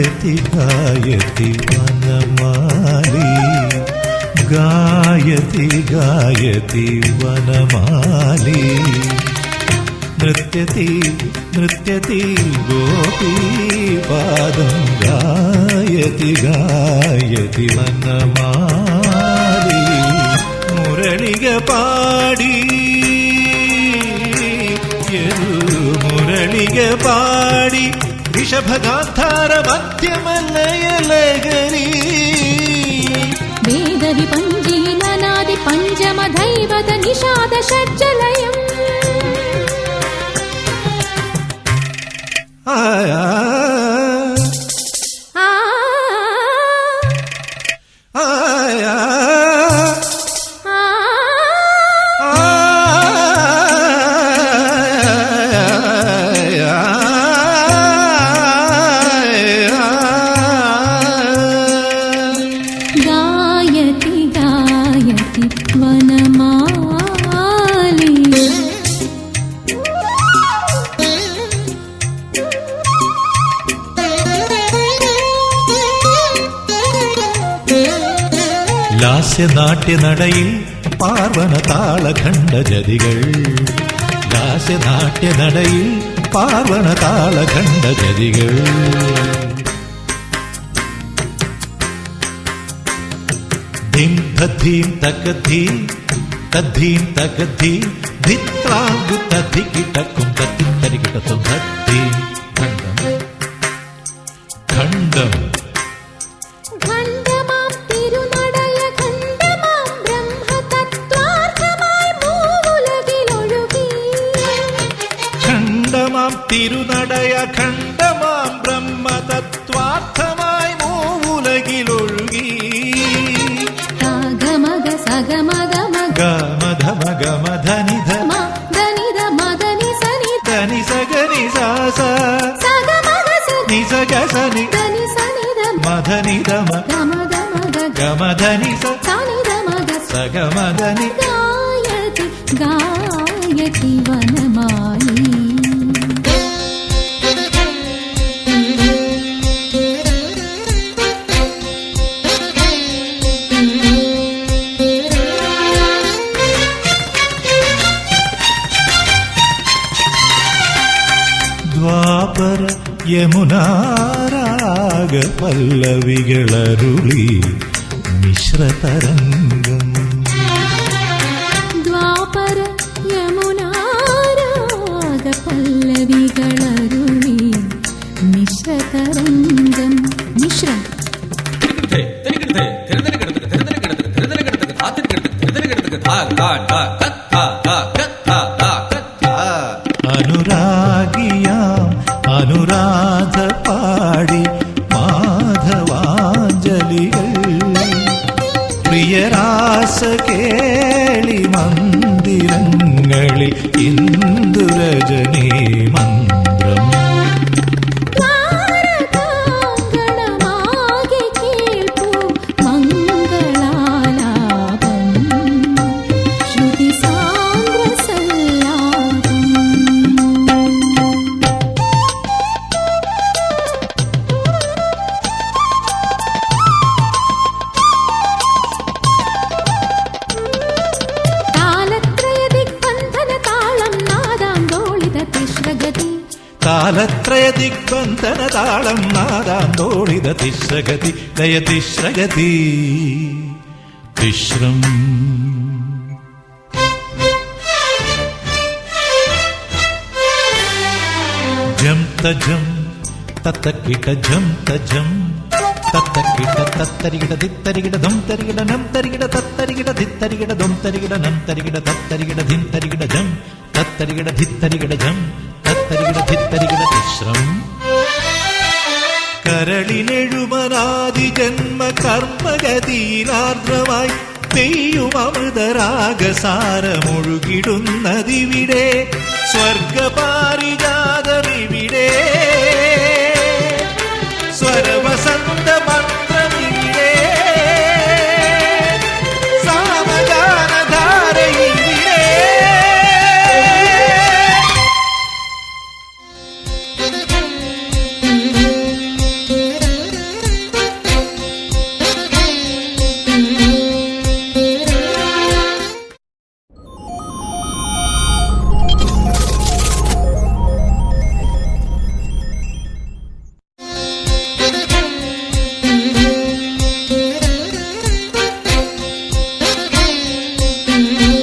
गायति गायति वनमाली गायति गायति वनमाली नृत्यति नृत्यति गोपी पादं गायति गायति वनमाली मुरळिग पाडी मुरळिग पाडी ഋഷഭഗാന്ധാര മധ്യമല്ലയലകരി വേദവി പഞ്ചീലനാദി പഞ്ചമധൈവത നിഷാദ ഷജ്ജലയം ലാസ്യനാട്യനടയിൽ പാർവണ താളഖണ്ഡജതികൾ ലാസ്യനാട്യനടയിൽ പാർവണ താളഖണ്ഡജതികൾ ധിം തദ്ധീം തകധീ തദ്ധീം തകധീ ധിത്രാങ്കു തധി കിടക്കും തത്തി തരികിടത്തും തദ്ധീം ഖണ്ഡം ഖണ്ഡം. ഖണ്ഡമാം തിരുനടയ ഖണ്ഡമാം ബ്രഹ്മതത്വാർത്ഥമായി മൂവുലകിലൊഴുകി. గసని. మధని దమ. గమధని సగమధని. గాయతి గాయతి వనమా. യമുനാരാഗ പല്ലവികളരുളി മിശ്രതരംഗം ദ്വാപര യമുനാരാഗ പല്ലവികളരുളി മിശ്രതരംഗം മിശ്രം അനുരാഗിയാം അനുരാധ പാടി മാധവാഞ്ജലികൾ. പ്രിയരാസ കേളി മന്ദിരങ്ങളിൽ ഇന്ദുരജനീ മന്ത്രം താലത്രയ ദിഗ്ബന്ധന താളം നാദാന്തോളിത തിശ്രഗതി ലയ തിശ്രഗതി തിശ്രം. ജം തജം തത്തക്കിട ജം തജം തത്തക്കിട തത്തരികിട ദിത്തരികിട ധം തരികിട നം തരികിട തത്തരികിട ദിത്തരികിട ധം തരികിട നം തരികിട തത്തരികിട ധിം ജം തത്തരികിട ധിത്തരികിട ജം. തിശ്രം കരളിനെഴുമനാദി ജന്മ കർമ്മഗതിയിലാർദ്രമായി തെയ്യും അമൃതരാഗസാരമൊഴുകിടുന്നതിവിടെ സ്വർഗപാരിജാത mim.